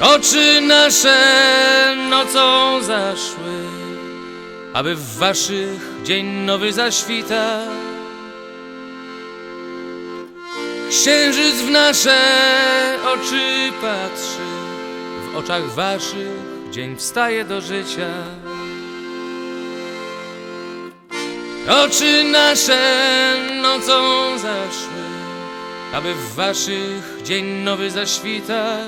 Oczy nasze nocą zaszły, aby w waszych dzień nowy zaświta. Księżyc w nasze oczy patrzy, w oczach waszych dzień wstaje do życia. Oczy nasze nocą zaszły, aby w waszych dzień nowy zaświta.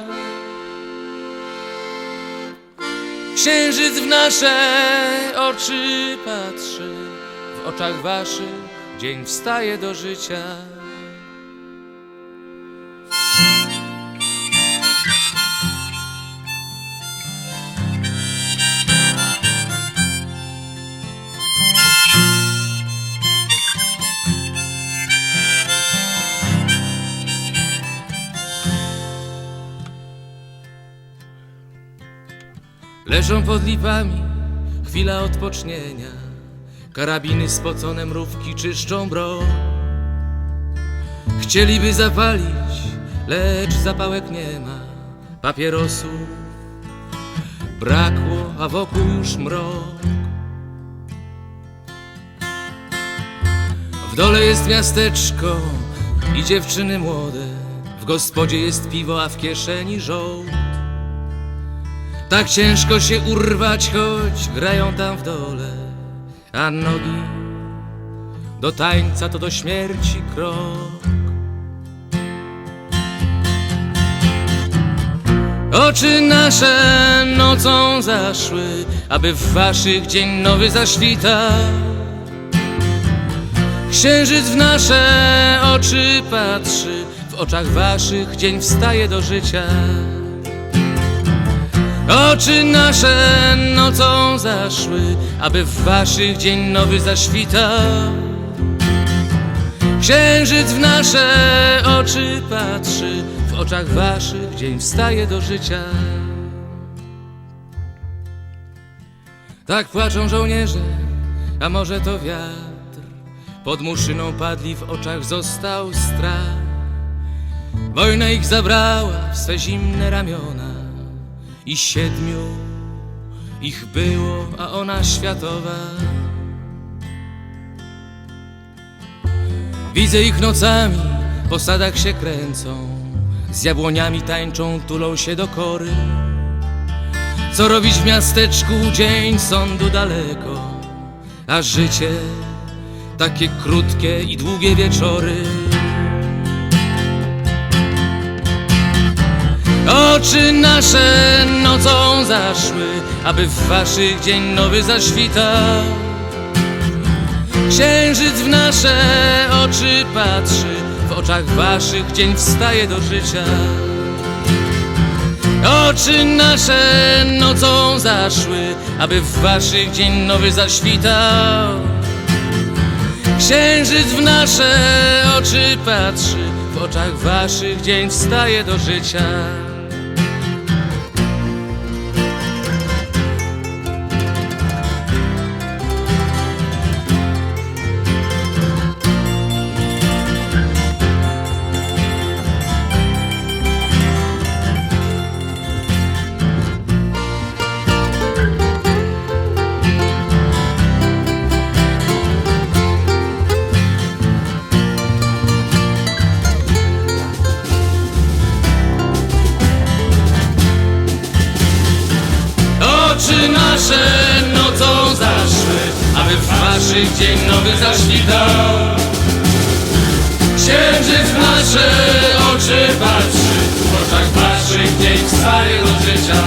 Księżyc w nasze oczy patrzy, w oczach waszych dzień wstaje do życia. Leżą pod lipami, chwila odpocznienia. Karabiny spocone mrówki czyszczą broń. Chcieliby zapalić, lecz zapałek nie ma. Papierosów brakło, a wokół już mrok. W dole jest miasteczko i dziewczyny młode. W gospodzie jest piwo, a w kieszeni żołd. Tak ciężko się urwać, choć grają tam w dole, a nogi do tańca to do śmierci krok. Oczy nasze nocą zaszły, aby w waszych dzień nowy zaświtał. Księżyc w nasze oczy patrzy, w oczach waszych dzień wstaje do życia. Oczy nasze nocą zaszły, aby w waszych dzień nowy zaświtał. Księżyc w nasze oczy patrzy, w oczach waszych dzień wstaje do życia. Tak płaczą żołnierze, a może to wiatr. Pod muszyną padli, w oczach został strach. Wojna ich zabrała w swe zimne ramiona i siedmiu ich było, a ona światowa. Widzę ich nocami, po sadach się kręcą, z jabłoniami tańczą, tulą się do kory. Co robić w miasteczku, dzień sądu daleko, a życie takie krótkie i długie wieczory. Oczy nasze nocą zaszły, aby w waszych dzień nowy zaświtał. Księżyc w nasze oczy patrzy, w oczach waszych dzień wstaje do życia. Oczy nasze nocą zaszły, aby w waszych dzień nowy zaświtał. Księżyc w nasze oczy patrzy, w oczach waszych dzień wstaje do życia. Dzień nowy zaświtał. Księżyc w nasze oczy patrzy, w oczach waszych dzień wstaje do życia.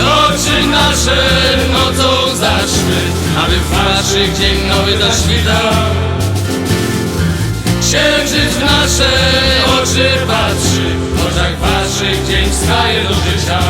Oczy nasze nocą zaszły, aby w dzień nowy zaświtał. Księżyc w nasze oczy patrzy, w oczach waszych dzień wstaje do życia.